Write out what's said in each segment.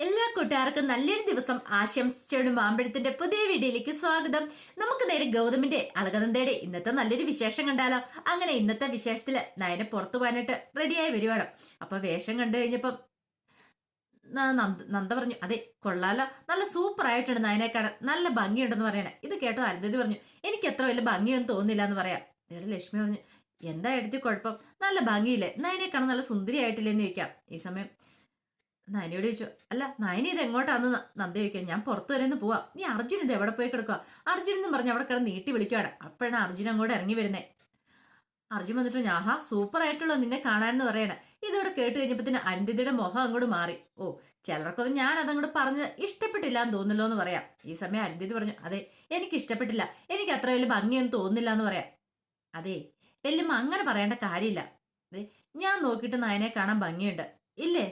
എല്ലാ കൂട്ടുകാർക്കും നല്ലൊരു ദിവസം ആശംസിച്ചോണ്ട് മാമ്പഴത്തിന്റെ പുതിയ വീഡിയോയിലേക്ക് സ്വാഗതം. നമുക്ക് നേരെ ഗൗതമിന്റെ അളകനന്ദയുടെ ഇന്നത്തെ നല്ലൊരു വിശേഷം കണ്ടാലോ? അങ്ങനെ ഇന്നത്തെ വിശേഷത്തിൽ നയനെ പുറത്തു പോകാനായിട്ട് റെഡിയായി വരുവാണ് അപ്പൊ വേഷം കണ്ടു കഴിഞ്ഞപ്പം നന്ദ നന്ദ പറഞ്ഞു അതെ കൊള്ളാലോ. നല്ല സൂപ്പർ ആയിട്ടുണ്ട് നയനെ കാണാൻ. നല്ല ഭംഗിയുണ്ടെന്ന് പറയണേ. ഇത് കേട്ടോ അരുന്ധതി പറഞ്ഞു എനിക്ക് എത്ര വലിയ ഭംഗിയൊന്നും തോന്നില്ല എന്ന് പറയാം. ഇവിടെ ലക്ഷ്മി പറഞ്ഞു എന്താ എടുത്തി കുഴപ്പം? നല്ല ഭംഗിയില്ലേ? നയനെ കാണാൻ നല്ല സുന്ദരിയായിട്ടില്ലെന്ന് ചോദിക്കാം. ഈ സമയം നയനയോട് ചോദിച്ചു അല്ല നയനി ഇത് എങ്ങോട്ടാന്ന് നന്ദി ചോദിക്കാം ഞാൻ പുറത്തു വരെ ഒന്ന് പോവാം. നീ അർജുൻ ഇത് എവിടെ പോയി കിടക്കുക അർജുൻ എന്ന് പറഞ്ഞ് അവിടെ കിടന്ന് നീട്ടി വിളിക്കുവാണ്. അപ്പോഴാണ് അർജുൻ അങ്ങോട്ട് ഇറങ്ങി വരുന്നേ. അർജുൻ വന്നിട്ട് ഞാഹാ സൂപ്പർ ആയിട്ടുള്ള നിന്നെ കാണാനെന്ന് പറയണേ. ഇതോടെ കേട്ട് കഴിഞ്ഞപ്പത്തിന് അരുന്തിയുടെ മുഖം അങ്ങോട്ട് മാറി. ഓ ചിലർക്കൊന്നും ഞാൻ അതങ്ങോട്ട് പറഞ്ഞ് ഇഷ്ടപ്പെട്ടില്ല എന്ന് തോന്നില്ലോ എന്ന് പറയാം. ഈ സമയം അരുന്ധതി പറഞ്ഞു അതെ എനിക്ക് ഇഷ്ടപ്പെട്ടില്ല. എനിക്ക് അത്ര വലിയ ഭംഗിയൊന്നും തോന്നുന്നില്ല എന്ന് പറയാം. അതെ വല്യമ്മ അങ്ങനെ പറയേണ്ട കാര്യമില്ല. അതെ ഞാൻ നോക്കിയിട്ട് നായനെ കാണാൻ ഭംഗിയുണ്ട്. ഇല്ലേ?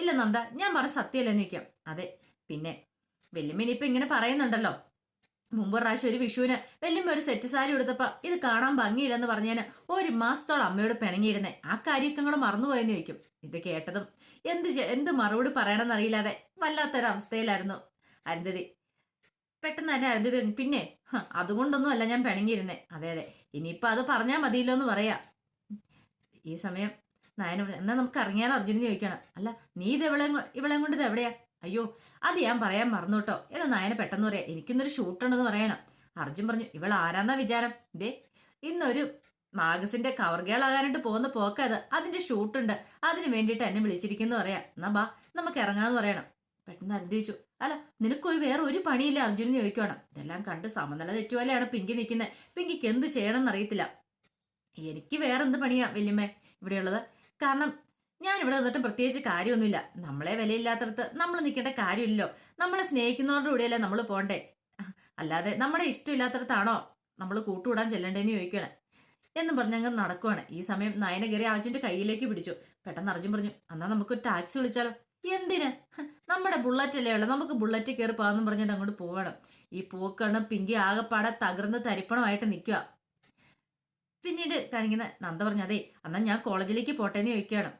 ഇല്ല നന്ദ ഞാൻ പറഞ്ഞ സത്യമല്ലേ നിൽക്കാം അതെ പിന്നെ വെല്ലുമ്മിനി ഇപ്പൊ ഇങ്ങനെ പറയുന്നുണ്ടല്ലോ. മുമ്പ് പ്രാവശ്യം ഒരു വിഷുവിന് വല്യമ്മ ഒരു സെറ്റ് സാരി എടുത്തപ്പോ ഇത് കാണാൻ ഭംഗിയില്ലെന്ന് പറഞ്ഞാൽ ഒരു മാസത്തോളം അമ്മയോട് പിണങ്ങിയിരുന്നേ. ആ കാര്യമൊക്കെ കൂടെ മറന്നുപോയെന്ന് ചോദിക്കും. ഇത് കേട്ടതും എന്ത് എന്ത് മറുപടി പറയണമെന്ന് അറിയില്ലാതെ വല്ലാത്തൊരവസ്ഥയിലായിരുന്നു അരുന്ധതി. പെട്ടെന്ന് തന്നെ അരുന്ധതി പിന്നെ അതുകൊണ്ടൊന്നും അല്ല ഞാൻ പിണങ്ങിയിരുന്നേ. അതെ അതെ ഇനിയിപ്പൊ അത് പറഞ്ഞാൽ മതിയല്ലോ എന്ന് പറയാ. ഈ സമയം നയന എന്നാ നമുക്ക് ഇറങ്ങിയാലോ അർജുനൻ ചോദിക്കണം അല്ല നീ ഇത് ഇവളെ ഇവളെ കൊണ്ട് ഇത് എവിടെയാ? അയ്യോ അത് ഞാൻ പറയാൻ മറന്നു കേട്ടോ. എന്ന് നയന പെട്ടെന്ന് പറയാം. എനിക്കിന്നൊരു ഷൂട്ടുണ്ടെന്ന് പറയണം. അർജുൻ പറഞ്ഞു ഇവൾ ആരാന്നാ വിചാരം? ദേ ഇന്നൊരു മാഗസിന്റെ കവർ ഗേൾ ആകാനായിട്ട് പോകുന്ന പോക്കത് അതിന്റെ ഷൂട്ടുണ്ട് അതിന് വേണ്ടിയിട്ട് എന്നെ വിളിച്ചിരിക്കുന്നു പറയാം. എന്നാ ബാ നമുക്ക് ഇറങ്ങാന്ന് പറയണം. പെട്ടെന്ന് അരുതി ചോദിച്ചു അല്ല നിനക്കൊരു വേറെ ഒരു പണിയില്ല? അർജുനെന്ന് ചോദിക്കണം ഇതെല്ലാം കണ്ട് സമനില തെറ്റുപോലെയാണ് പിങ്കി നിൽക്കുന്നത് പിങ്കിക്ക് എന്ത് ചെയ്യണം എന്നറിയത്തില്ല എനിക്ക് വേറെ എന്ത് പണിയാ വല്യമ്മേ? ഇവിടെയുള്ളത് കാരണം ഞാൻ ഇവിടെ നിന്നിട്ട് പ്രത്യേകിച്ച് കാര്യമൊന്നുമില്ല. നമ്മളെ വിലയില്ലാത്തടത്ത് നമ്മൾ നിൽക്കേണ്ട കാര്യമില്ലല്ലോ. നമ്മളെ സ്നേഹിക്കുന്നവരുടെ കൂടെയല്ലേ നമ്മൾ പോണ്ടേ? അല്ലാതെ നമ്മുടെ ഇഷ്ടമില്ലാത്തടത്താണോ നമ്മൾ കൂട്ടുകൂടാൻ ചെല്ലണ്ടേന്ന് ചോദിക്കണേ എന്നും പറഞ്ഞങ്ങ് നടക്കുവാണ്. ഈ സമയം നയന കയറി അർജുന്റെ കയ്യിലേക്ക് പിടിച്ചു. പെട്ടെന്ന് അർജുൻ പറഞ്ഞു എന്നാ നമുക്ക് ടാക്സി വിളിച്ചാലോ? എന്തിന്? നമ്മുടെ ബുള്ളറ്റ് അല്ലേ ഉള്ളൂ. നമുക്ക് ബുള്ളറ്റ് കയറി പോകാമെന്നും പറഞ്ഞിട്ട് അങ്ങോട്ട് പോവണം. ഈ പൂക്കണം പിങ്കി ആകെപ്പാടെ തകർന്ന് തരിപ്പണമായിട്ട് നിൽക്കുക പിന്നീട് കാണിക്കുന്ന നന്ദ പറഞ്ഞു അതെ എന്നാൽ ഞാൻ കോളേജിലേക്ക് പോട്ടേന്ന് ചോദിക്കുകയാണ്.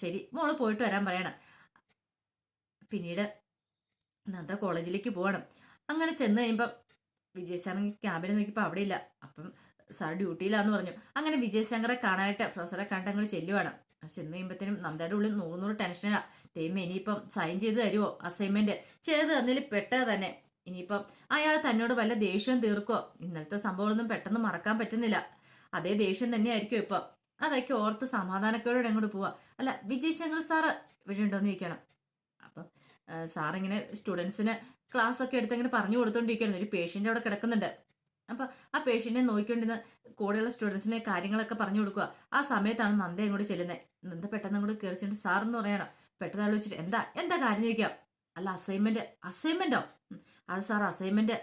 ശരി മോൾ പോയിട്ട് വരാൻ പറയണം. പിന്നീട് നന്ദ കോളേജിലേക്ക് പോകണം അങ്ങനെ ചെന്ന് കഴിയുമ്പം വിജയശങ്കർ ക്യാബിന് നോക്കിയപ്പോൾ അവിടെ ഇല്ല അപ്പം സാർ ഡ്യൂട്ടിയിലാന്ന് പറഞ്ഞു. അങ്ങനെ വിജയശങ്കറെ കാണാനായിട്ട് പ്രൊഫസറെ കണ്ട് അങ്ങോട്ട് ചെല്ലുവാണ്. ചെന്ന് കഴിയുമ്പോഴത്തേനും നന്ദയുടെ ഉള്ളിൽ നൂറ് ടെൻഷനാണ് തേമ്മ ഇനിയിപ്പം സൈൻ ചെയ്ത് തരുമോ അസൈൻമെന്റ്. ചെയ്ത് തന്നതിൽ പെട്ടത് തന്നെ. ഇനിയിപ്പം അയാൾ തന്നോട് വല്ല ദേഷ്യവും തീർക്കോ ഇന്നലത്തെ സംഭവങ്ങളൊന്നും പെട്ടെന്ന് മറക്കാൻ പറ്റുന്നില്ല. അതേ ദേഷ്യം തന്നെയായിരിക്കും ഇപ്പം. അതൊക്കെ ഓർത്ത് സമാധാനത്തോടെ അങ്ങോട്ട് പോവാ. അല്ല വിജയശങ്കർ സാറ് ഇവിടെ ചോദിക്കണം. അപ്പം സാറിങ്ങനെ സ്റ്റുഡൻസിന് ക്ലാസ് ഒക്കെ എടുത്ത് ഇങ്ങനെ പറഞ്ഞു കൊടുത്തോണ്ടിരിക്കുകയാണ് ഒരു പേഷ്യന്റ് അവിടെ കിടക്കുന്നുണ്ട്. അപ്പൊ ആ പേഷ്യന്റിനെ നോക്കിക്കൊണ്ടിരുന്ന കൂടെയുള്ള സ്റ്റുഡൻസിനെ കാര്യങ്ങളൊക്കെ പറഞ്ഞു കൊടുക്കുക. ആ സമയത്താണ് നന്ദ ഇങ്ങോട്ട് ചെല്ലുന്നത് നന്ദ പെട്ടെന്ന് അങ്ങോട്ട് കയറിച്ചിട്ട് സാർ എന്ന് പറയണം. പെട്ടെന്ന് ആലോചിച്ചിട്ട് എന്താ എന്താ കാര്യം? ചോദിക്കാം അല്ല അസൈൻമെന്റ് അസൈൻമെന്റോ അത് സാർ അസൈൻമെന്റ്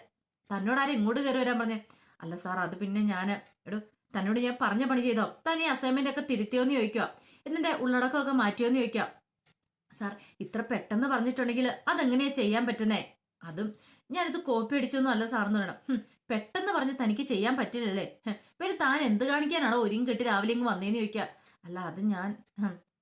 തന്നോട് ആരും ഇങ്ങോട്ട് കയറി വരാൻ പറഞ്ഞേ? അല്ല സാർ അത് പിന്നെ ഞാൻ എടോ തന്നോട് ഞാൻ പറഞ്ഞ പണി ചെയ്തോ? താൻ ഈ അസൈൻമെന്റ് ഒക്കെ തിരുത്തിയോന്ന് ചോദിക്കുക എന്നിന്റെ ഉള്ളടക്കമൊക്കെ മാറ്റിയോന്ന് ചോദിക്കോ സാർ ഇത്ര പെട്ടെന്ന് പറഞ്ഞിട്ടുണ്ടെങ്കിൽ അതെങ്ങനെയാ ചെയ്യാൻ പറ്റുന്നേ? അതും ഞാനിത് കോപ്പി അടിച്ചൊന്നും അല്ല സാറെന്ന് പറയണം. പെട്ടെന്ന് പറഞ്ഞ് തനിക്ക് ചെയ്യാൻ പറ്റില്ലല്ലേ? പിന്നെ താൻ എന്ത് കാണിക്കാനാണോ ഒരുങ്ങി കെട്ടി രാവിലെ ഇങ്ങ് വന്നേന്ന് ചോദിക്കുക അല്ല അത് ഞാൻ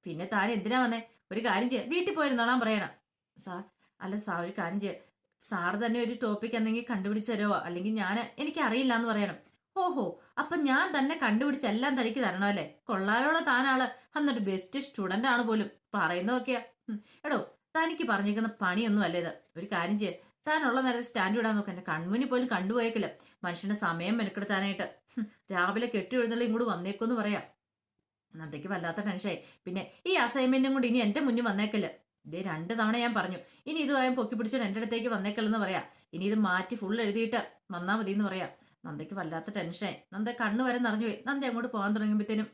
പിന്നെ താൻ എന്തിനാ വന്നേ? ഒരു കാര്യം ചെയ്യാം വീട്ടിൽ പോയിരുന്നോളാൻ പറയണം. സാർ അല്ല സാർ ഒരു കാര്യം ചെയ്യാം. സാർ തന്നെ ഒരു ടോപ്പിക് എന്തെങ്കിലും കണ്ടുപിടിച്ച് തരുമോ അല്ലെങ്കിൽ ഞാൻ എനിക്ക് അറിയില്ല എന്ന് പറയണം. ഓഹോ അപ്പൊ ഞാൻ തന്നെ കണ്ടുപിടിച്ച് എല്ലാം തനിക്ക് തരണമല്ലേ അല്ലേ? കൊള്ളാലോടെ താനാൾ. എന്നിട്ട് ബെസ്റ്റ് സ്റ്റുഡന്റ് ആണ് പോലും. പറയുന്നതൊക്കെയാ. എടോ തനിക്ക് പറഞ്ഞിരിക്കുന്ന പണിയൊന്നും അല്ല ഇത്. ഒരു കാര്യം ചെയ്യ. താനുള്ള നേരത്തെ സ്റ്റാൻഡ് വിടാൻ നോക്കാം. എന്റെ കൺമുന്നിൽ പോലും കണ്ടുപോയേക്കില്ല. മനുഷ്യന്റെ സമയം മെനക്കെടുത്താനായിട്ട്. രാവിലെ കെട്ടി എഴുന്നള്ളി ഇങ്ങോട്ട് വന്നേക്കുമെന്ന് പറയാം. അന്നത്തേക്ക് വല്ലാത്ത ടെൻഷനായി പിന്നെ ഈ അസൈൻമെന്റും കൂടി ഇനി എന്റെ മുന്നിൽ വന്നേക്കല്ല ഇതേ രണ്ട് തവണ ഞാൻ പറഞ്ഞു. ഇനി ഇതുമായും പൊക്കി പിടിച്ചോണ്ട് എന്റെ അടുത്തേക്ക് വന്നേക്കല്ലെന്ന് പറയാം. ഇനി ഇത് മാറ്റി ഫുൾ എഴുതിയിട്ട് വന്നാൽ മതി എന്ന് പറയാം. നന്ദയ്ക്ക് വല്ലാത്ത ടെൻഷനായി നന്ദ കണ്ണു വരെ നിറഞ്ഞു പോയി. നന്ദ അങ്ങോട്ട് പോകാൻ തുടങ്ങിയപ്പോഴത്തേനും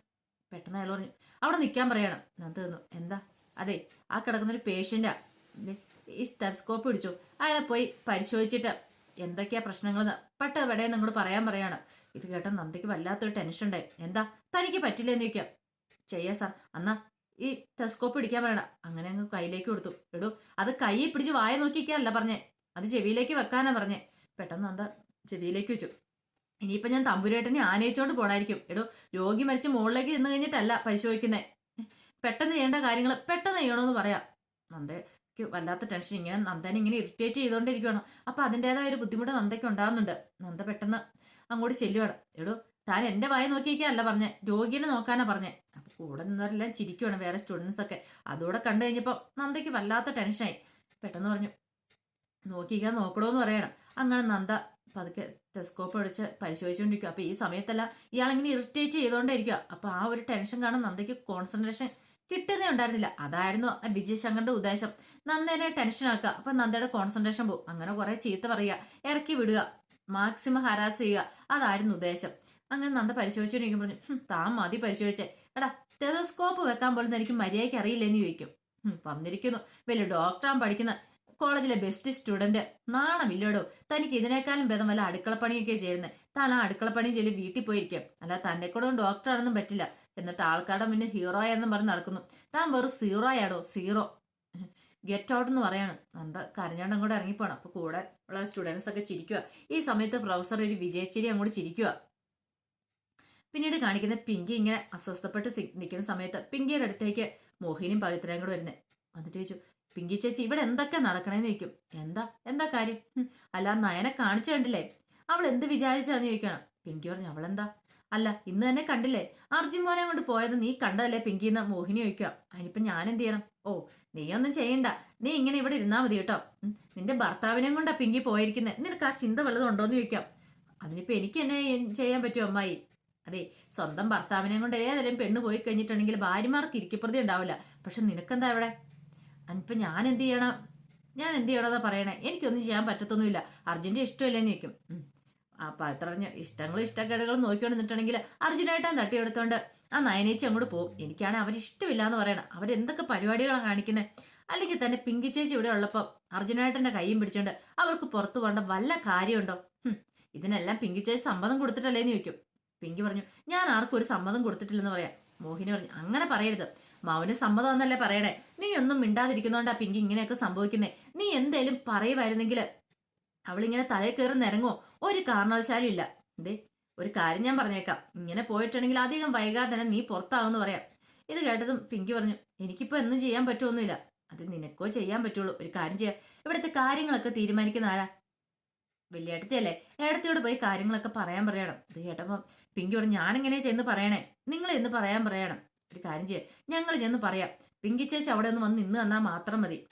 പെട്ടെന്ന് അയാൾ പറഞ്ഞു അവിടെ നിൽക്കാൻ പറയണം. നന്ദ തന്നു എന്താ? അതെ ആ കിടക്കുന്ന ഒരു പേഷ്യന്റാ ദേ, ഈ സ്റ്റെസ്കോപ്പ് പിടിച്ചു. അയാളെ പോയി പരിശോധിച്ചിട്ട് എന്തൊക്കെയാ പ്രശ്നങ്ങൾ പെട്ട ഇവിടെ നിങ്ങോട് പറയാൻ പറയാണ്. ഇത് കേട്ട നന്ദയ്ക്ക് വല്ലാത്തൊരു ടെൻഷൻ ഉണ്ടായി. എന്താ? തനിക്ക് പറ്റില്ല എന്ന് ചോദിക്കാം. ചെയ്യാ സാർ. അന്നാ ഈ ടെസ്കോപ്പ് പിടിക്കാൻ പറയണ. അങ്ങനെ അങ്ങ് കയ്യിലേക്ക് കൊടുത്തു. എടോ അത് കൈ പിടിച്ച് വായ നോക്കിക്കാനല്ല പറഞ്ഞേ. അത് ചെവിയിലേക്ക് വെക്കാനാ പറഞ്ഞേ. പെട്ടെന്ന് നന്ദ ചെവിയിലേക്ക് വെച്ചു. ഇനിയിപ്പോ ഞാൻ തമ്പുരേട്ടനെ ആനയിച്ചോണ്ട് പോണായിരിക്കും. എടോ രോഗി മരിച്ച് മുകളിലേക്ക് ചെന്ന് കഴിഞ്ഞിട്ടല്ല പരിശോധിക്കുന്നത് പെട്ടെന്ന് ചെയ്യേണ്ട കാര്യങ്ങൾ പെട്ടെന്ന് ചെയ്യണമെന്ന് പറയാം. നന്ദ എനിക്ക് വല്ലാത്ത ടെൻഷൻ ഇങ്ങനെ നന്ദനെ ഇങ്ങനെ ഇറിറ്റേറ്റ് ചെയ്തുകൊണ്ടിരിക്കുകയാണ് അപ്പൊ അതിന്റെതായ ഒരു ബുദ്ധിമുട്ട് നന്ദയ്ക്ക് ഉണ്ടാകുന്നുണ്ട് നന്ദ പെട്ടെന്ന് അങ്ങോട്ട് ചെല്ലുവാണ്. എടോ താൻ എന്റെ വായ നോക്കിയിരിക്കാനല്ല പറഞ്ഞേ. രോഗിനെ നോക്കാനാ പറഞ്ഞേ. അപ്പൊ കൂടെ നിന്നവരെല്ലാം ചിരിക്കുവാണ് വേറെ സ്റ്റുഡൻസ് ഒക്കെ. അതുകൂടെ കണ്ടു കഴിഞ്ഞപ്പോ നന്ദയ്ക്ക് വല്ലാത്ത ടെൻഷനായി പെട്ടെന്ന് പറഞ്ഞു നോക്കിക്കാൻ നോക്കണോന്ന് പറയണം. അങ്ങനെ നന്ദ പതുക്കെ ടെസ്കോപ്പ് അടിച്ച് പരിശോധിച്ചുകൊണ്ടിരിക്കുക അപ്പൊ ഈ സമയത്തല്ല ഇയാളിങ്ങനെ ഇറിറ്റേറ്റ് ചെയ്തുകൊണ്ടിരിക്കുക അപ്പൊ ആ ഒരു ടെൻഷൻ കാരണം നന്ദയ്ക്ക് കോൺസെൻട്രേഷൻ കിട്ടുന്നേ ഉണ്ടായിരുന്നില്ല. അതായിരുന്നു വിജയശങ്കറിന്റെ ഉദ്ദേശം. നന്ദേനെ ടെൻഷൻ ആക്കുക. അപ്പൊ നന്ദയുടെ കോൺസെൻട്രേഷൻ പോകും അങ്ങനെ കുറെ ചീത്ത പറയുക. ഇറക്കി വിടുക. മാക്സിമം ഹരാസ് ചെയ്യുക. അതായിരുന്നു ഉദ്ദേശം. അങ്ങനെ നന്ദ പരിശോധിച്ചുകൊണ്ടിരിക്കും പറഞ്ഞു താൻ മതി പരിശോധിച്ചേ. എടാ ടെലസ്കോപ്പ് വെക്കാൻ പോലും എനിക്ക് മര്യാദയ്ക്ക് അറിയില്ലെന്ന് ചോദിക്കും. "ഹും, വന്നിരിക്കുന്നു. വലിയ ഡോക്ടറാൻ പഠിക്കുന്ന കോളേജിലെ ബെസ്റ്റ് സ്റ്റുഡന്റ് നാണമില്ലടോ തനിക്ക് ഇതിനേക്കാളും ഭേദം വല്ല അടുക്കളപ്പണിയൊക്കെ ചെയ്യുന്നത് താൻ ആ അടുക്കളപ്പണി ചെല്ലി വീട്ടിൽ പോയിരിക്കാം. അല്ല തന്നെ കൂടെ ഡോക്ടർ ആണെന്നും പറ്റില്ല. എന്നിട്ട് ആൾക്കാരുടെ മുന്നേ ഹീറോ എന്നും പറഞ്ഞ് നടക്കുന്നു. താൻ വെറും സീറോ ആയാടോ? സീറോ ഗെറ്റ് ഔട്ട് എന്ന് പറയാണ്. എന്താ? കരഞ്ഞോണ്ട് അങ്ങോട്ട് ഇറങ്ങിപ്പോണം. അപ്പൊ കൂടെ ഉള്ള സ്റ്റുഡൻസ് ഒക്കെ ചിരിക്കുക ഈ സമയത്ത് പ്രൊഫസർ ഒരു വിജയച്ചിരി അങ്ങോട്ട് ചിരിക്കുക പിന്നീട് കാണിക്കുന്ന പിങ്കി ഇങ്ങനെ അസ്വസ്ഥപ്പെട്ട് നിൽക്കുന്ന സമയത്ത് പിങ്കിയുടെ അടുത്തേക്ക് മോഹിനിയും പവിത്രയും കൂടെ വരുന്നത് വന്നിട്ട് ചോദിച്ചു പിങ്കി ചേച്ചി ഇവിടെ എന്തൊക്കെ നടക്കണേന്ന് ചോദിക്കും. എന്താ? എന്താ കാര്യം? അല്ല നയനെ കാണിച്ചു കണ്ടില്ലേ? അവൾ എന്ത് വിചാരിച്ചാന്ന് ചോദിക്കണം. പിങ്കി പറഞ്ഞു അവളെന്താ? അല്ല ഇന്ന് തന്നെ കണ്ടില്ലേ? അർജുൻ മോനെ കൊണ്ട് പോയത് നീ കണ്ടതല്ലേ പിങ്കി എന്ന് മോഹിനി ചോദിക്കുക. അതിനിപ്പം ഞാൻ എന്ത് ചെയ്യണം? ഓ നീ ഒന്നും ചെയ്യണ്ട. നീ ഇങ്ങനെ ഇവിടെ ഇരുന്നാ മതി കേട്ടോ. നിന്റെ ഭർത്താവിനെയും കൊണ്ടാ പിങ്കി പോയിരിക്കുന്നത് നിനക്ക് ആ ചിന്ത വല്ലതും എന്ന് ചോദിക്കാം. അതിനിപ്പോ എനിക്ക് എന്നെ ചെയ്യാൻ പറ്റുമോ അമ്മായി. അതെ സ്വന്തം ഭർത്താവിനെയും കൊണ്ട് ഏതെങ്കിലും പെണ്ണ് പോയി കഴിഞ്ഞിട്ടുണ്ടെങ്കിൽ ഭാര്യമാർക്ക് ഇരിക്കപ്രതി ഉണ്ടാവില്ല. പക്ഷെ നിനക്കെന്താ ഇവിടെ? അതിനിപ്പോ ഞാൻ എന്ത് ചെയ്യണം ഞാൻ എന്ത് ചെയ്യണമെന്നാ പറയണേ? എനിക്കൊന്നും ചെയ്യാൻ പറ്റത്തൊന്നുമില്ല. അർജുന്റെ ഇഷ്ടമില്ലെന്ന് ചോദിക്കും. അപ്പം അപ്പൊ അത്ര ഇഷ്ടങ്ങളും ഇഷ്ടക്കേടുകളും നോക്കിക്കൊണ്ട് നിന്നിട്ടുണ്ടെങ്കിൽ തട്ടി തട്ടിയെടുത്തോണ്ട് ആ നയനേച്ചി അങ്ങോട്ട് പോകും എനിക്കാണെങ്കിൽ അവരിഷ്ടമില്ല എന്ന് പറയണം. അവരെന്തൊക്കെ പരിപാടികളാണ് കാണിക്കുന്നത് അല്ലെങ്കിൽ തന്നെ പിങ്കി ചേച്ചി ഇവിടെ ഉള്ളപ്പോൾ അർജുനായിട്ടെന്റെ കൈയും പിടിച്ചോണ്ട് അവർക്ക് പുറത്തു പോകേണ്ട വല്ല കാര്യമുണ്ടോ? ഇതിനെല്ലാം പിങ്കി ചേച്ചി സമ്മതം കൊടുത്തിട്ടല്ലേന്ന് ചോദിക്കും. പിങ്കി പറഞ്ഞു ഞാൻ ആർക്കും ഒരു സമ്മതം കൊടുത്തിട്ടില്ലെന്ന് പറയാം. മോഹിനി പറഞ്ഞു അങ്ങനെ പറയരുത്. മൗന് സമ്മതം എന്നല്ലേ പറയണേ? നീ ഒന്നും മിണ്ടാതിരിക്കുന്നോണ്ടാ പിങ്കി ഇങ്ങനെയൊക്കെ സംഭവിക്കുന്നേ. നീ എന്തേലും പറയുമായിരുന്നെങ്കിൽ അവളിങ്ങനെ തലയിൽ കയറി നിരങ്ങോ ഒരു കാരണവശാലും ഇല്ല. ദേ ഒരു കാര്യം ഞാൻ പറഞ്ഞേക്കാം. ഇങ്ങനെ പോയിട്ടുണ്ടെങ്കിൽ അധികം വൈകാതെ തന്നെ നീ പുറത്താവുമെന്ന് പറയാം. ഇത് കേട്ടതും പിങ്കി പറഞ്ഞു എനിക്കിപ്പോ എന്നും ചെയ്യാൻ പറ്റുമൊന്നുമില്ല അത് നിനക്കോ ചെയ്യാൻ പറ്റുള്ളൂ. ഒരു കാര്യം ചെയ്യാം. ഇവിടുത്തെ കാര്യങ്ങളൊക്കെ തീരുമാനിക്കുന്ന ആരാ? വലിയേട്ടത്തിയല്ലേ ഏടത്തിയോട് പോയി കാര്യങ്ങളൊക്കെ പറയാൻ പറയണം. ഇത് കേട്ടപ്പം പിങ്കി പറഞ്ഞു ഞാനിങ്ങനെ ചെന്ന് പറയണേ? നിങ്ങൾ എന്ന് പറയാൻ പറയണം. ഒരു കാര്യം ചെയ്യാം. ഞങ്ങൾ ചെന്ന് പറയാം. പിങ്കി ചേച്ചി അവിടെ ഒന്ന് വന്ന് നിന്ന് തന്നാൽ മാത്രം മതി.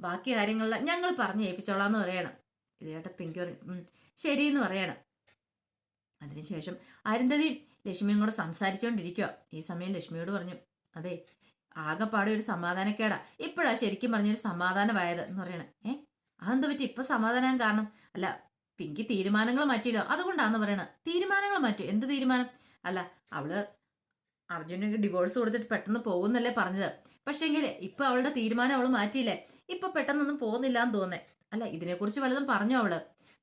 ബാക്കി കാര്യങ്ങളെല്ലാം ഞങ്ങൾ പറഞ്ഞ് ഏൽപ്പിച്ചോളാം എന്ന് പറയണം. ഇത് കേട്ട പിങ്കി പറഞ്ഞു ശരി എന്ന് പറയണം. അതിനുശേഷം അരുന്ധതി ലക്ഷ്മിയും കൂടെ സംസാരിച്ചുകൊണ്ടിരിക്കുക ഈ സമയം ലക്ഷ്മിയോട് പറഞ്ഞു അതെ ആകെപ്പാടെ ഒരു സമാധാനക്കേടാ. ഇപ്പോഴാ ശരിക്കും പറഞ്ഞൊരു സമാധാനമായത് എന്ന് പറയണേ. ഏ? അതെന്ത് പറ്റി? ഇപ്പൊ സമാധാനം കാരണം? അല്ല പിങ്കി തീരുമാനങ്ങൾ മാറ്റിയില്ലോ. അതുകൊണ്ടാന്ന് പറയണത് തീരുമാനങ്ങൾ മാറ്റി. എന്ത് തീരുമാനം? അല്ല അവൾ അർജുനക്ക് ഡിവോഴ്സ് കൊടുത്തിട്ട് പെട്ടെന്ന് പോകുന്നല്ലേ പറഞ്ഞത്. പക്ഷേങ്കിൽ ഇപ്പൊ അവളുടെ തീരുമാനം അവൾ മാറ്റിയില്ലേ? ഇപ്പൊ പെട്ടെന്നൊന്നും പോകുന്നില്ല എന്ന് തോന്നേ അല്ല ഇതിനെക്കുറിച്ച് വല്ലതും പറഞ്ഞു അവൾ?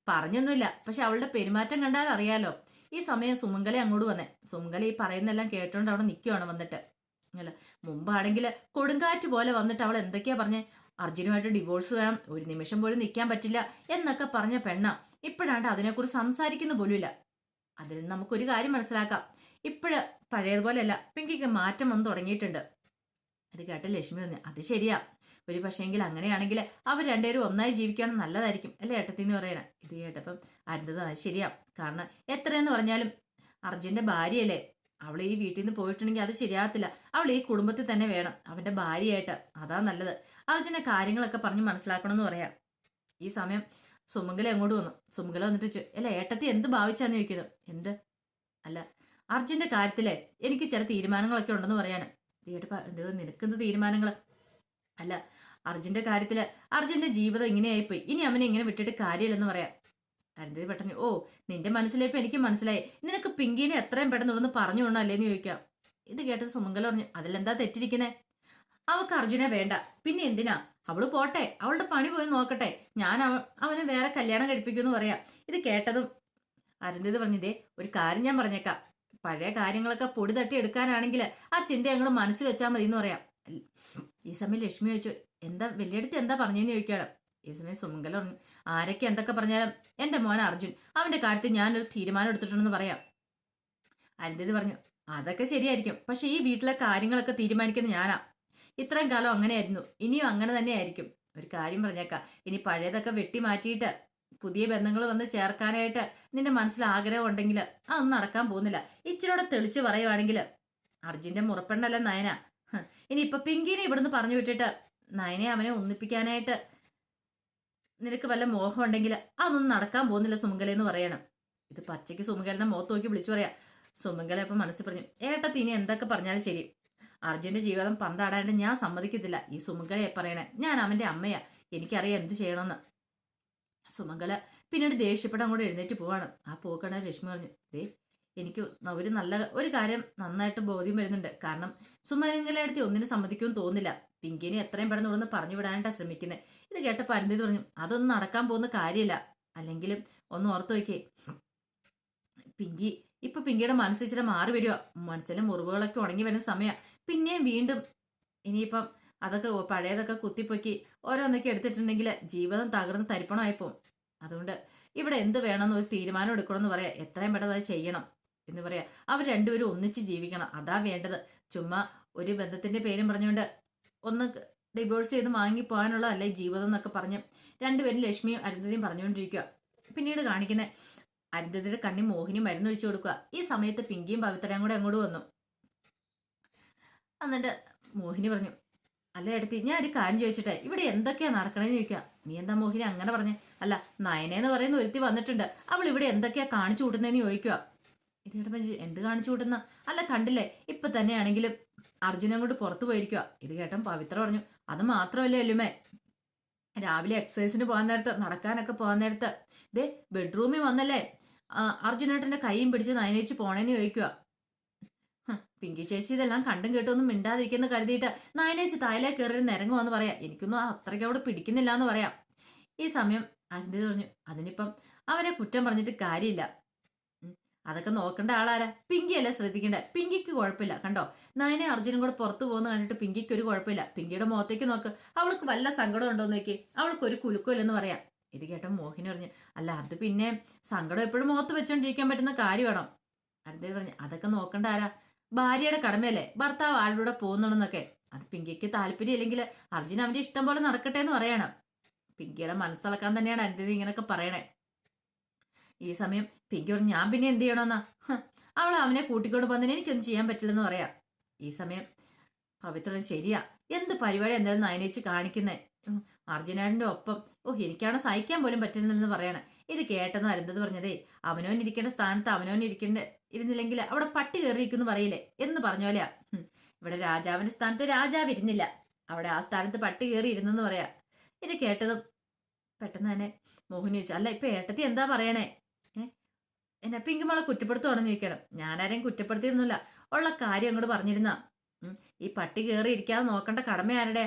പറഞ്ഞൊന്നുമില്ല. പക്ഷെ അവളുടെ പെരുമാറ്റം കണ്ടാൽ അറിയാലോ. ഈ സമയം സുമംഗല അങ്ങോട്ട് വന്നേ. സുമംഗല ഈ പറയുന്നെല്ലാം കേട്ടോണ്ട് അവിടെ നിൽക്കുവാണ് വന്നിട്ട്. അല്ല മുമ്പാണെങ്കിൽ കൊടുങ്കാറ്റ് പോലെ വന്നിട്ട് അവൾ എന്തൊക്കെയാ പറഞ്ഞേ? അർജുനുമായിട്ട് ഡിവോഴ്സ് വേണം. ഒരു നിമിഷം പോലും നിൽക്കാൻ പറ്റില്ല എന്നൊക്കെ പറഞ്ഞ പെണ്ണ. ഇപ്പോഴാണ്ട് അതിനെക്കുറിച്ച് സംസാരിക്കുന്ന പോലുമില്ല. അതിൽ നമുക്കൊരു കാര്യം മനസ്സിലാക്കാം. ഇപ്പോഴ് പഴയതുപോലെയല്ല. പിങ്കിക്ക് മാറ്റം വന്ന് തുടങ്ങിയിട്ടുണ്ട്. അത് കേട്ട ലക്ഷ്മി ഒന്ന് അത് ശരിയാ. ഒരു പക്ഷേങ്കിൽ അങ്ങനെയാണെങ്കിൽ അവർ രണ്ടുപേരും ഒന്നായി ജീവിക്കുകയാണ് നല്ലതായിരിക്കും. അല്ലേ ഏട്ടത്തി എന്ന് പറയണേ? ഇത് കേട്ടപ്പം അടുത്തത് അത് ശരിയാ. കാരണം എത്രയെന്ന് പറഞ്ഞാലും അർജുന്റെ ഭാര്യയല്ലേ. അവൾ ഈ വീട്ടിൽ നിന്ന് പോയിട്ടുണ്ടെങ്കിൽ അത് ശരിയാകത്തില്ല അവൾ ഈ കുടുംബത്തിൽ തന്നെ വേണം. അവന്റെ ഭാര്യയായിട്ട് അതാ നല്ലത്. അർജുനെ കാര്യങ്ങളൊക്കെ പറഞ്ഞ് മനസ്സിലാക്കണമെന്ന് പറയാം. ഈ സമയം സുമംഗല എങ്ങോട്ട് വന്നു? സുമംഗല വന്നിട്ട് വെച്ചു അല്ല ഏട്ടത്തി എന്ത് ഭാവിച്ചാന്ന് ചോദിക്കുന്നത് എന്ത്? അല്ല അർജുന്റെ കാര്യത്തിൽ എനിക്ക് ചില തീരുമാനങ്ങളൊക്കെ ഉണ്ടെന്ന് പറയാണ്. ഇത് നിനക്കുന്ന തീരുമാനങ്ങൾ അല്ല അർജുന്റെ കാര്യത്തിൽ അർജുന്റെ ജീവിതം ഇങ്ങനെയായിപ്പോയി. ഇനി അവനെ ഇങ്ങനെ വിട്ടിട്ട് കാര്യമില്ലെന്ന് പറയാം. അരുന്ധതി പെട്ടെന്ന് ഓ നിന്റെ മനസ്സിലായപ്പോ എനിക്ക് മനസ്സിലായി. നിനക്ക് പിങ്കിനെ എത്രയും പെട്ടെന്ന് ഇവിടുന്ന് പറഞ്ഞു കൊണ്ടോ അല്ലേന്ന് ചോദിക്കാം. ഇത് കേട്ടത് സുമംഗല പറഞ്ഞു അതിലെന്താ തെറ്റിരിക്കുന്നേ? അവക്ക് അർജുനെ വേണ്ട. പിന്നെ എന്തിനാ? അവൾ പോട്ടെ അവളുടെ പണി പോയി നോക്കട്ടെ. ഞാൻ അവ അവനെ വേറെ കല്യാണം കഴിപ്പിക്കുമെന്ന് പറയാം. ഇത് കേട്ടതും അരുന്ധതി പറഞ്ഞതേ ഒരു കാര്യം ഞാൻ പറഞ്ഞേക്കാം. പഴയ കാര്യങ്ങളൊക്കെ പൊടി തട്ടി എടുക്കാനാണെങ്കിൽ ആ ചിന്ത അങ്ങോട്ട് മനസ്സിൽ വെച്ചാൽ മതി എന്ന് പറയാം ഈ സമയം ലക്ഷ്മി ചോദിച്ചു എന്താ വലിയടുത്ത് എന്താ പറഞ്ഞെന്ന് ചോദിക്കുകയാണ്? ഈ സമയം സുമംഗല പറഞ്ഞു ആരൊക്കെ എന്തൊക്കെ പറഞ്ഞാലും എന്റെ മോൻ അർജുൻ അവന്റെ കാര്യത്തിൽ ഞാനൊരു തീരുമാനം എടുത്തിട്ടുണ്ടെന്ന് പറയാം. അരുന്ധതി പറഞ്ഞു അതൊക്കെ ശരിയായിരിക്കും പക്ഷെ ഈ വീട്ടിലെ കാര്യങ്ങളൊക്കെ തീരുമാനിക്കുന്നത് ഞാനാ. ഇത്രയും കാലം അങ്ങനെയായിരുന്നു ഇനിയും അങ്ങനെ തന്നെ ആയിരിക്കും ഒരു കാര്യം പറഞ്ഞേക്കാം ഇനി പഴയതൊക്കെ വെട്ടി മാറ്റിയിട്ട് പുതിയ ബന്ധങ്ങൾ വന്ന് ചേർക്കാനായിട്ട് നിന്റെ മനസ്സിൽ ആഗ്രഹം ഉണ്ടെങ്കിൽ അതൊന്നും നടക്കാൻ പോകുന്നില്ല. ഇച്ചിരൂടെ തെളിച്ച് പറയുവാണെങ്കിൽ അർജുന്റെ മുറപ്പെണ്ണല്ല നയന. ഇനി ഇപ്പൊ പിങ്കിനെ ഇവിടുന്ന് പറഞ്ഞു വിട്ടിട്ട് നയനെ അവനെ ഒന്നിപ്പിക്കാനായിട്ട് നിനക്ക് വല്ല മോഹം ഉണ്ടെങ്കിൽ അതൊന്നും നടക്കാൻ പോകുന്നില്ല സുമംഗല എന്ന് പറയണം. ഇത് പച്ചയ്ക്ക് സുമംഗലിനെ മുഖത്ത് നോക്കി വിളിച്ചു പറയാം. സുമംഗല ഇപ്പൊ മനസ്സിൽ പറഞ്ഞു ഏട്ട ഇനി എന്തൊക്കെ പറഞ്ഞാലും ശരി. അർജുന്റെ ജീവിതം പന്താടാനായിട്ട് ഞാൻ സമ്മതിക്കത്തില്ല. ഈ സുമംഗലയെ പറയണേ ഞാൻ അവന്റെ അമ്മയാ. എനിക്കറിയാം എന്ത് ചെയ്യണമെന്ന്. സുമംഗല. പിന്നീട് ദേഷ്യപ്പെട്ട് അങ്ങോട്ട് എഴുന്നേറ്റ് പോവാണ്. ആ പോക്കണ രശ്മി പറഞ്ഞു ദേ എനിക്ക് ഒരു നല്ല ഒരു കാര്യം നന്നായിട്ട് ബോധ്യം വരുന്നുണ്ട്. കാരണം സുമംഗല അടുത്ത് ഒന്നിനും സമ്മതിക്കുമെന്ന് തോന്നില്ല പിങ്കിനെ എത്രയും പെട്ടെന്ന് ഇവിടുന്ന് പറഞ്ഞു വിടാനായിട്ടാണ് ശ്രമിക്കുന്നത് ഇത് കേട്ട പരിന്തി പറഞ്ഞു അതൊന്നും നടക്കാൻ പോകുന്ന കാര്യമില്ല. അല്ലെങ്കിലും ഒന്ന് ഓർത്ത് നോക്കേ പിങ്കി ഇപ്പൊ പിങ്കിയുടെ മനസ്സ് ഇച്ചിരി മാറി വരിക. മനസ്സിലെ മുറിവുകളൊക്കെ ഉണങ്ങി വരുന്ന സമയം. പിന്നെയും വീണ്ടും ഇനിയിപ്പം അതൊക്കെ പഴയതൊക്കെ കുത്തിപ്പൊക്കി ഓരോന്നൊക്കെ എടുത്തിട്ടുണ്ടെങ്കിൽ ജീവിതം തകർന്ന് തരിപ്പണമായിപ്പോ അതുകൊണ്ട് ഇവിടെ എന്ത് വേണമെന്ന് ഒരു തീരുമാനം എടുക്കണമെന്ന് പറയാം എത്രയും പെട്ടെന്ന് അത് ചെയ്യണം എന്ന് പറയാ. അവർ രണ്ടുപേരും ഒന്നിച്ച് ജീവിക്കണം. അതാ വേണ്ടത്. ചുമ്മാ ഒരു ബന്ധത്തിന്റെ പേരും പറഞ്ഞുകൊണ്ട് ഒന്ന് ഡിവോഴ്സ് ചെയ്ത് വാങ്ങി പോകാനുള്ള അല്ലെ ജീവിതം എന്നൊക്കെ പറഞ്ഞ് രണ്ടുപേരും ലക്ഷ്മിയും അരുന്ധതിയും പറഞ്ഞുകൊണ്ടിരിക്കുക പിന്നീട് കാണിക്കുന്ന അരുന്ധതിയുടെ കണ്ണി മോഹിനി മരുന്നൊഴിച്ചു കൊടുക്കുക ഈ സമയത്ത് പിങ്കിയും പവിത്രയും കൂടെ അങ്ങോട്ട് വന്നു. എന്നിട്ട് മോഹിനി പറഞ്ഞു അല്ല എടുത്തി ഞാൻ ഒരു കാര്യം ചോദിച്ചിട്ടെ ഇവിടെ എന്തൊക്കെയാ നടക്കണേന്ന് ചോദിക്കാം നീ എന്താ മോഹിനി അങ്ങനെ പറഞ്ഞേ? അല്ല നയനേന്ന് പറയുന്ന ഒരുത്തി വന്നിട്ടുണ്ട്. അവൾ ഇവിടെ എന്തൊക്കെയാ കാണിച്ചു കൂട്ടുന്നതെന്ന് ചോദിക്കുക. ഇത് കേട്ടപ്പോ എന്ത് കാണിച്ചു കൂട്ടുന്ന? അല്ല കണ്ടില്ലേ? ഇപ്പൊ തന്നെയാണെങ്കിലും അർജുനൻ കൊണ്ട് പുറത്തു പോയിരിക്കുക. ഇത് കേട്ടൻ പവിത്ര പറഞ്ഞു അത് മാത്രമല്ല എല്ലുമേ രാവിലെ എക്സസൈസിന് പോകാൻ നേരത്ത് നടക്കാനൊക്കെ പോകാൻ നേരത്ത്. ദേ ബെഡ്റൂമിൽ വന്നല്ലേ? അർജുനേട്ടന്റെ കൈയും പിടിച്ച് നയനേച്ച് പോണേന്ന് ചോദിക്കുക. പിങ്കി ചേച്ചി ഇതെല്ലാം കണ്ടും കേട്ടൊന്നും മിണ്ടാതിരിക്കുന്ന കരുതിയിട്ട് നയനേച്ചി തായിലേ കയറി നിരങ്ങുമെന്ന് പറയാം. എനിക്കൊന്നും അത്രയ്ക്ക് അവിടെ പിടിക്കുന്നില്ല എന്ന് പറയാം. ഈ സമയം അരുന്ധതി പറഞ്ഞു അതിനിപ്പം അവരെ കുറ്റം പറഞ്ഞിട്ട് കാര്യമില്ല. അതൊക്കെ നോക്കേണ്ട ആളാരാ? പിങ്കിയല്ല ശ്രദ്ധിക്കണ്ടേ? പിങ്കിക്ക് കുഴപ്പമില്ല. കണ്ടോ? നയനെ അർജുനും കൂടെ പുറത്തു പോകുന്ന കണ്ടിട്ട് പിങ്കിക്ക് ഒരു കുഴപ്പമില്ല. പിങ്കിയുടെ മുഖത്തേക്ക് നോക്ക്. അവൾക്ക് വല്ല സങ്കടം ഉണ്ടോ നോക്കി. അവൾക്ക് ഒരു കുലുക്കമില്ലെന്ന് പറയാം. ഇത് കേട്ട മോഹിനി പറഞ്ഞു അല്ല അത് പിന്നെ സങ്കടം എപ്പോഴും മുഖത്ത് വെച്ചോണ്ടിരിക്കാൻ പറ്റുന്ന കാര്യമാണോ? അരുതേ പറഞ്ഞു അതൊക്കെ നോക്കണ്ട ആരാ? ഭാര്യയുടെ കടമയല്ലേ? ഭർത്താവ് ആളുടെ പോകുന്നുണ്ടെന്നൊക്കെ. അത് പിങ്കിക്ക് താല്പര്യം ഇല്ലെങ്കിൽ അർജുൻ അവന്റെ ഇഷ്ടം പോലെ നടക്കട്ടെ എന്ന് പറയണം. പിങ്കിയുടെ മനസ്സിളക്കാൻ തന്നെയാണ് അരുന്ധതി ഇങ്ങനെയൊക്കെ പറയണേ. ഈ സമയം പിങ്കി പറഞ്ഞു ഞാൻ പിന്നെ എന്ത് ചെയ്യണമെന്നാ? അവൾ അവനെ കൂട്ടിക്കൊണ്ട് പോകുന്നതിന് എനിക്കൊന്നും ചെയ്യാൻ പറ്റില്ലെന്ന് പറയാം. ഈ സമയം പവിത്രൻ ശരിയാ. എന്ത് പരിപാടി എന്തായാലും നയനേച്ച് കാണിക്കുന്നേ? അർജുനാടിന്റെ ഒപ്പം ഓ എനിക്കാണ് സഹിക്കാൻ പോലും പറ്റുന്നില്ലെന്ന് പറയണേ. ഇത് കേട്ടെന്ന് അരുന്തത് പറഞ്ഞതേ അവനോൻ ഇരിക്കേണ്ട സ്ഥാനത്ത് അവനോൻ ഇരിക്കേണ്ട ഇരുന്നില്ലെങ്കിൽ അവിടെ പട്ടി കയറിയിരിക്കുന്നു പറയില്ലേ? എന്ന് പറഞ്ഞ പോലെയാ. ഇവിടെ രാജാവിന്റെ സ്ഥാനത്ത് രാജാവ് ഇരുന്നില്ല. അവിടെ ആ സ്ഥാനത്ത് പട്ടി കയറി ഇരുന്നെന്ന് പറയാ. ഇത് കേട്ടതും പെട്ടെന്ന് തന്നെ മോഹിനി ചോദിച്ചു അല്ല ഇപ്പൊ ഏട്ടത്തി എന്താ പറയണേ? എന്നെ പിങ്കുമോളെ കുറ്റപ്പെടുത്തുവാണെന്ന് ചോദിക്കണം. ഞാനാരെയും കുറ്റപ്പെടുത്തിയൊന്നുമില്ല. ഉള്ള കാര്യം അങ്ങോട്ട് പറഞ്ഞിരുന്ന. ഈ പട്ടി കയറി ഇരിക്കാതെ നോക്കേണ്ട കടമ ആരുടെ?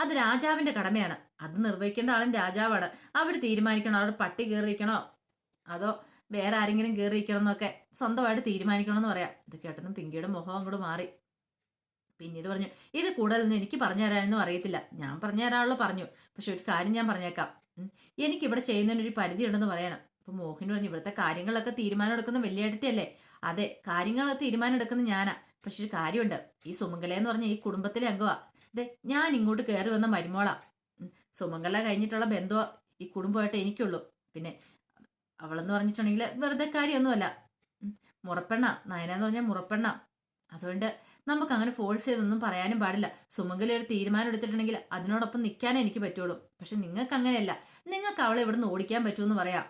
അത് രാജാവിന്റെ കടമയാണ്. അത് നിർവഹിക്കേണ്ട ആളും രാജാവാണ്. അവർ തീരുമാനിക്കണം. അവിടെ പട്ടി കയറിയിരിക്കണോ? അതോ വേറെ ആരെങ്കിലും കയറിയിരിക്കണം എന്നൊക്കെ സ്വന്തമായിട്ട് തീരുമാനിക്കണം എന്ന് പറയാം. ഇത് കേട്ടതും പിങ്കിയുടെ മുഖം അങ്ങോട്ട് മാറി. പിന്നീട് പറഞ്ഞു ഇത് കൂടുതലൊന്നും എനിക്ക് പറഞ്ഞു തരാനൊന്നും അറിയത്തില്ല. ഞാൻ പറഞ്ഞു തരാനുള്ള പറഞ്ഞു. പക്ഷെ ഒരു കാര്യം ഞാൻ പറഞ്ഞേക്കാം. എനിക്ക് എനിക്കിവിടെ ചെയ്യുന്നതിനൊരു പരിധി ഉണ്ടെന്ന് പറയണം. അപ്പൊ മോഹിനി പറഞ്ഞു ഇവിടുത്തെ കാര്യങ്ങളൊക്കെ തീരുമാനം എടുക്കുന്ന വലിയടത്തിയല്ലേ അതെ കാര്യങ്ങളൊക്കെ തീരുമാനം എടുക്കുന്ന ഞാനാ. പക്ഷെ ഒരു കാര്യമുണ്ട്. ഈ സുമംഗല എന്ന് പറഞ്ഞ ഈ കുടുംബത്തിലെ അംഗമാ അതെ ഞാൻ ഇങ്ങോട്ട് കയറി വന്ന മരുമോളാ. സുമംഗല കഴിഞ്ഞിട്ടുള്ള ബന്ധം ഈ കുടുംബമായിട്ട് എനിക്കുള്ളൂ. പിന്നെ അവളെന്ന് പറഞ്ഞിട്ടുണ്ടെങ്കിൽ വെറുതെ കാര്യമൊന്നുമല്ല. മുറപ്പെണ്ണ നയന എന്ന് പറഞ്ഞാൽ മുറപ്പെണ്ണ. അതുകൊണ്ട് നമുക്ക് അങ്ങനെ ഫോഴ്സ് ചെയ്തൊന്നും പറയാനും പാടില്ല. സുമംഗലി ഒരു തീരുമാനം എടുത്തിട്ടുണ്ടെങ്കിൽ അതിനോടൊപ്പം നിൽക്കാനേ എനിക്ക് പറ്റുള്ളൂ. പക്ഷെ നിങ്ങൾക്ക് അങ്ങനെയല്ല. നിങ്ങൾക്ക് അവളെ ഇവിടുന്ന് ഓടിക്കാൻ പറ്റുമെന്ന് പറയാം.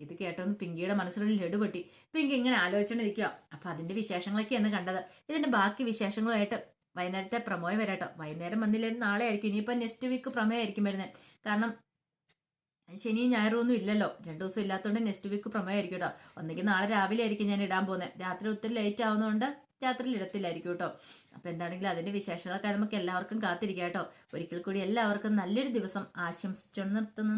ഇത് കേട്ടൊന്ന് പിങ്കിയുടെ മനസ്സിലൊരു ലഡു പൊട്ടി പിങ്കി ഇങ്ങനെ ആലോചിച്ചുകൊണ്ടിരിക്കുക അപ്പൊ അതിന്റെ വിശേഷങ്ങളൊക്കെയാണ് കണ്ടത്. ഇതിന്റെ ബാക്കി വിശേഷങ്ങളുമായിട്ട് വൈകുന്നേരത്തെ പ്രമോയം വരാട്ടോ. വൈകുന്നേരം വന്നില്ലെങ്കിൽ നാളെ ആയിരിക്കും ഇനിയിപ്പോൾ നെക്സ്റ്റ് വീക്ക് പ്രമേയമായിരിക്കും വരുന്നത്. കാരണം ശനിയും ഞായറും ഒന്നും ഇല്ലല്ലോ. രണ്ടു ദിവസം ഇല്ലാത്തതുകൊണ്ട് നെക്സ്റ്റ് വീക്ക് പ്രമേയമായിരിക്കും കേട്ടോ ഒന്നെങ്കിൽ നാളെ രാവിലെ ആയിരിക്കും ഞാൻ ഇടാൻ പോകുന്നത് രാത്രി ഒത്തിരി ലേറ്റ് ആവുന്നതുകൊണ്ട് രാത്രിയിൽ ഇടത്തില്ലായിരിക്കും കേട്ടോ അപ്പൊ എന്താണെങ്കിലും അതിന്റെ വിശേഷങ്ങളൊക്കെ നമുക്ക് എല്ലാവർക്കും കാത്തിരിക്കാം കേട്ടോ ഒരിക്കൽ കൂടി എല്ലാവർക്കും നല്ലൊരു ദിവസം ആശംസിച്ചു നിർത്തുന്നു.